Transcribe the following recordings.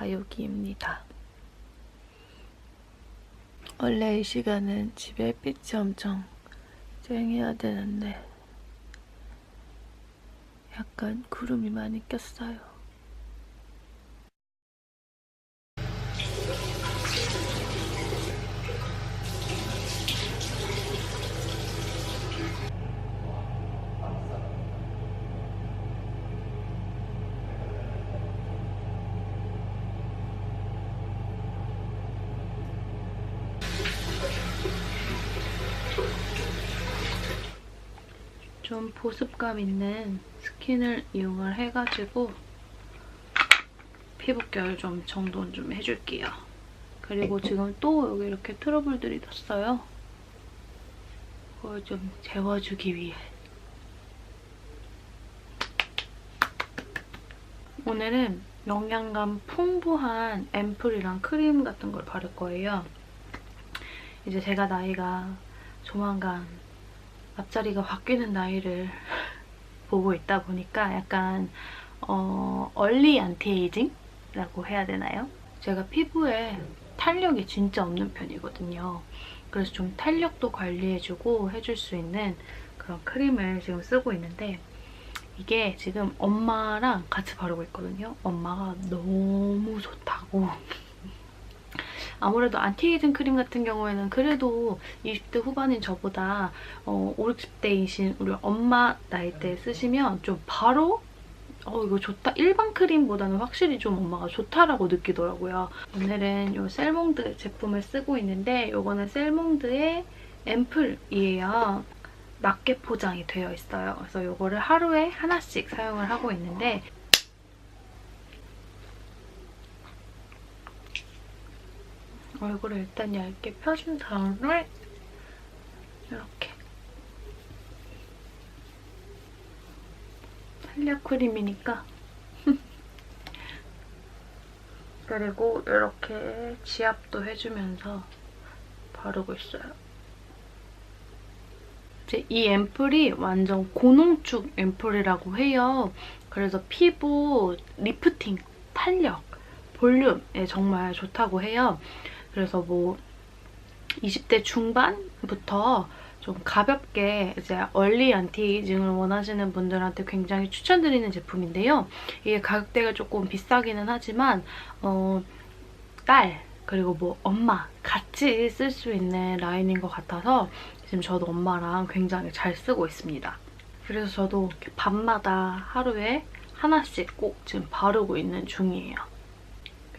다육이입니다. 원래 이 시간은 집에 햇빛이 엄청 쨍해야 되는데 약간 구름이 많이 꼈어요. 좀 보습감 있는 스킨을 이용을 해가지고 피부결 좀 정돈 좀 해줄게요. 그리고 지금 또 여기 이렇게 트러블들이 났어요. 그걸 좀 재워주기 위해. 오늘은 영양감 풍부한 앰플이랑 크림 같은 걸 바를 거예요. 이제 제가 나이가 조만간 앞자리가 바뀌는 나이를 보고 있다 보니까 약간 어, 얼리 안티에이징이라고 해야 되나요? 제가 피부에 탄력이 진짜 없는 편이거든요. 그래서 좀 탄력도 관리해주고 해줄 수 있는 그런 크림을 지금 쓰고 있는데 이게 지금 엄마랑 같이 바르고 있거든요. 엄마가 너무 좋다고 아무래도 안티에이징 크림 같은 경우에는 그래도 20대 후반인 저보다 어, 5, 60대이신 우리 엄마 나이대 쓰시면 좀 바로 어 이거 좋다 일반 크림보다는 확실히 좀 엄마가 좋다라고 느끼더라고요. 오늘은 이 셀몽드 제품을 쓰고 있는데 이거는 셀몽드의 앰플이에요. 낱개 포장이 되어 있어요. 그래서 이거를 하루에 하나씩 사용을 하고 있는데 얼굴을 일단 얇게 펴준 다음에 이렇게 탄력 크림이니까 그리고 이렇게 지압도 해주면서 바르고 있어요. 이제 이 앰플이 완전 고농축 앰플이라고 해요. 그래서 피부 리프팅, 탄력, 볼륨에 정말 좋다고 해요. 그래서 뭐 20대 중반부터 좀 가볍게 이제 얼리 안티에이징을 원하시는 분들한테 굉장히 추천드리는 제품인데요. 이게 가격대가 조금 비싸기는 하지만 어, 딸 그리고 뭐 엄마 같이 쓸 수 있는 라인인 것 같아서 지금 저도 엄마랑 굉장히 잘 쓰고 있습니다. 그래서 저도 밤마다 하루에 하나씩 꼭 지금 바르고 있는 중이에요.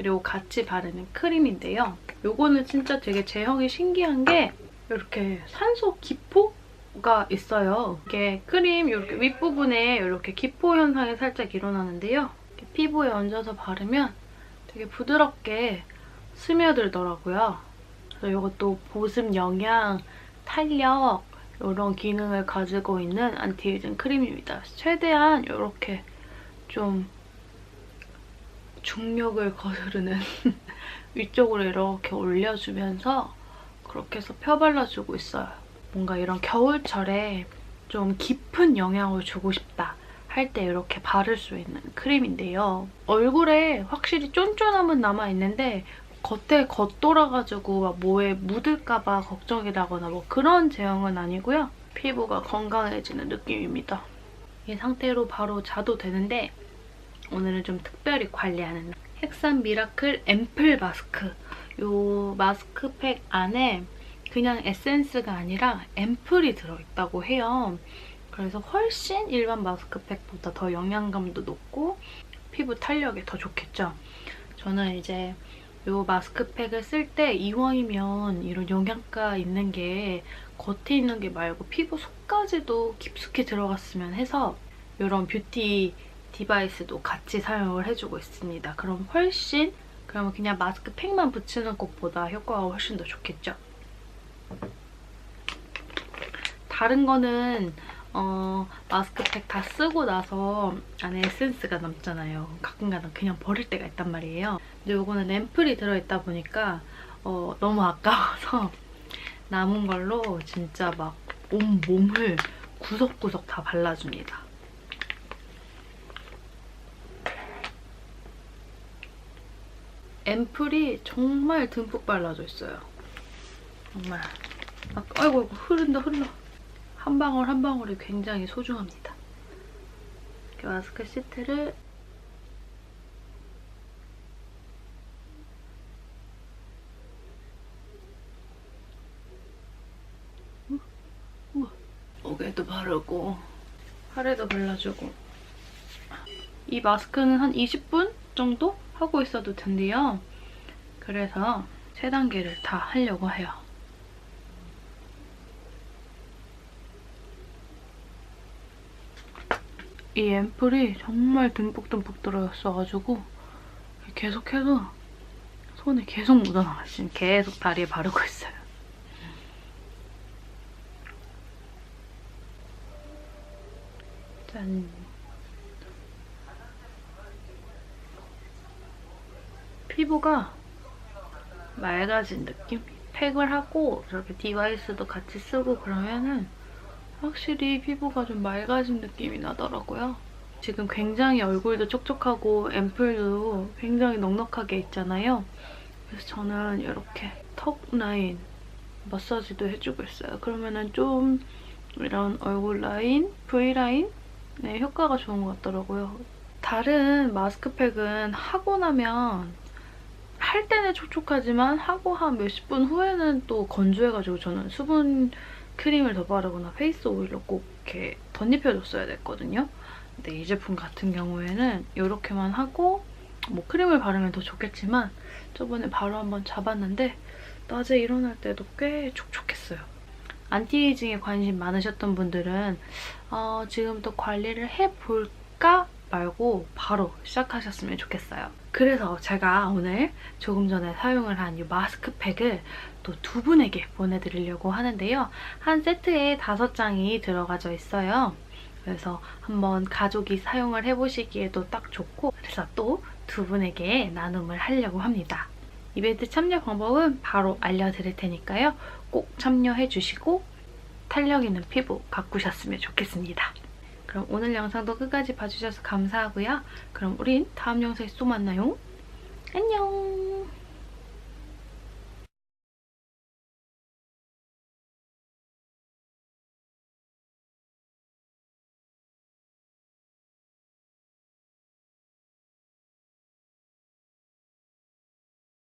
그리고 같이 바르는 크림인데요. 요거는 진짜 되게 제형이 신기한 게 이렇게 산소 기포 가 있어요. 이게 크림 이렇게 윗부분에 이렇게 기포 현상이 살짝 일어나는데요. 피부에 얹어서 바르면 되게 부드럽게 스며들더라고요. 그래서 이것도 보습 영양, 탄력 이런 기능을 가지고 있는 안티에이징 크림입니다. 최대한 이렇게 좀 중력을 거스르는 위쪽으로 이렇게 올려주면서 그렇게 해서 펴발라주고 있어요. 뭔가 이런 겨울철에 좀 깊은 영향을 주고 싶다 할 때 이렇게 바를 수 있는 크림인데요. 얼굴에 확실히 쫀쫀함은 남아있는데 겉에 겉돌아가지고 막 뭐에 묻을까봐 걱정이라거나 뭐 그런 제형은 아니고요. 피부가 건강해지는 느낌입니다. 이 상태로 바로 자도 되는데 오늘은 좀 특별히 관리하는 헥산 미라클 앰플 마스크. 이 마스크팩 안에 그냥 에센스가 아니라 앰플이 들어있다고 해요. 그래서 훨씬 일반 마스크팩보다 더 영양감도 높고 피부 탄력에 더 좋겠죠. 저는 이제 이 마스크팩을 쓸때 이왕이면 이런 영양가 있는 게 겉에 있는 게 말고 피부 속까지도 깊숙이 들어갔으면 해서 이런 뷰티 디바이스도 같이 사용을 해주고 있습니다. 그럼 훨씬 그러면 그냥 마스크 팩만 붙이는 것보다 효과가 훨씬 더 좋겠죠? 다른 거는 어, 마스크팩 다 쓰고 나서 안에 에센스가 남잖아요. 가끔가다 그냥 버릴 때가 있단 말이에요. 근데 이거는 앰플이 들어있다 보니까 어, 너무 아까워서 남은 걸로 진짜 막 온몸을 구석구석 다 발라줍니다. 앰플이 정말 듬뿍 발라져 있어요. 정말. 아, 아이고, 아이고, 흐른다, 흘러. 한 방울 한 방울이 굉장히 소중합니다. 이렇게 마스크 시트를. 목에도 바르고 팔에도 발라주고 이 마스크는 한 20분 정도 하고 있어도 된대요. 그래서 세 단계를 다 하려고 해요. 이 앰플이 정말 듬뿍듬뿍 들어있어가지고 계속해서 손에 계속 묻어나가요. 지금 계속 다리에 바르고 있어요. 짠. 피부가 맑아진 느낌? 팩을 하고 저렇게 디바이스도 같이 쓰고 그러면은 확실히 피부가 좀 맑아진 느낌이 나더라고요. 지금 굉장히 얼굴도 촉촉하고 앰플도 굉장히 넉넉하게 있잖아요. 그래서 저는 이렇게 턱 라인 마사지도 해주고 있어요. 그러면은 좀 이런 얼굴 라인, V 라인 네, 효과가 좋은 것 같더라고요. 다른 마스크팩은 하고 나면 할 때는 촉촉하지만 하고 한 몇십 분 후에는 또 건조해가지고 저는 수분 크림을 더 바르거나 페이스 오일로 꼭 이렇게 덧입혀줬어야 됐거든요. 근데 이 제품 같은 경우에는 이렇게만 하고 뭐 크림을 바르면 더 좋겠지만 저번에 바로 한번 잡았는데 낮에 일어날 때도 꽤 촉촉했어요. 안티에이징에 관심 많으셨던 분들은 어, 지금부터 관리를 해볼까 말고 바로 시작하셨으면 좋겠어요. 그래서 제가 오늘 조금 전에 사용을 한 이 마스크팩을 또 두 분에게 보내드리려고 하는데요. 한 세트에 다섯 장이 들어가져 있어요. 그래서 한번 가족이 사용을 해보시기에도 딱 좋고 그래서 또 두 분에게 나눔을 하려고 합니다. 이벤트 참여 방법은 바로 알려드릴 테니까요. 꼭 참여해 주시고 탄력 있는 피부 가꾸셨으면 좋겠습니다. 그럼 오늘 영상도 끝까지 봐주셔서 감사하고요. 그럼 우린 다음 영상에서 또 만나요. 안녕!